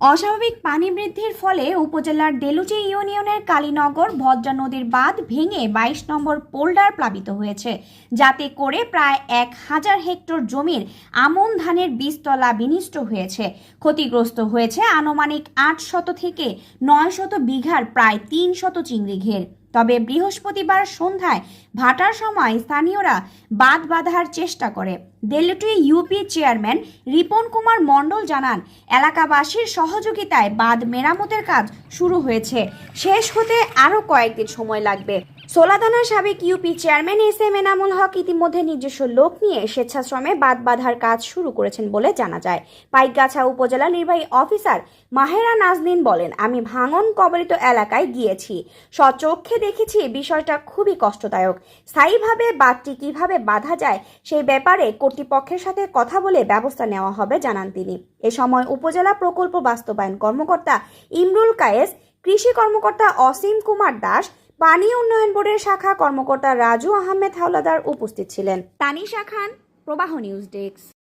অস্বাভাবিক পানি বৃদ্ধির ফলে উপজেলার দেলুচি ইউনিয়নের কালীনগর, ভদ্রা নদীর বাঁধ ভেঙে বাইশ নম্বর পোল্ডার প্লাবিত হয়েছে। যাতে করে প্রায় এক হাজার হেক্টর জমির আমন ধানের বীজতলা বিনিষ্ট হয়েছে। ক্ষতিগ্রস্ত হয়েছে আনুমানিক আট শত থেকে নয় শত বিঘার প্রায় তিন শত চিংড়ি ঘের। তবে বৃহস্পতিবার সন্ধ্যায় ভাটার সময় স্থানীয়রা বাদ বাঁধার চেষ্টা করে। দেলটুই ইউপি চেয়ারম্যান রিপন কুমার মণ্ডল জানান, এলাকাবাসীর সহযোগিতায় বাঁধ মেরামতের কাজ শুরু হয়েছে। শেষ হতে আরও কয়েকদিন সময় লাগবে। সোলাদানার সাবেক UP chairman S M Enamul Haque ইতিমধ্যে নিজস্ব লোক নিয়ে স্বেচ্ছাশ্রমে বাঁধ বাঁধার কাজ শুরু করেছেন বলে জানা যায়। পাইকগাছা উপজেলা নির্বাহী অফিসার মাহেরা নাজনীন বলেন, আমি ভাঙন কবলিত এলাকায় গিয়েছি। সচক্ষে দেখেছি বিষয়টা খুবই কষ্টদায়ক। স্থায়ীভাবে বাঁধটি কীভাবে বাঁধা যায় সেই ব্যাপারে কর্তৃপক্ষের সাথে কথা বলে ব্যবস্থা নেওয়া হবে, জানান তিনি। এ সময় উপজেলা প্রকল্প বাস্তবায়ন কর্মকর্তা ইমরুল কায়েস, কৃষি কর্মকর্তা অসীম কুমার দাস পানি উন্নয়ন বোর্ডের শাখা কর্মকর্তা রাজু আহমেদ হাওলাদার উপস্থিত ছিলেন। তানিশা খান, প্রবাহ নিউজ ডেস্ক।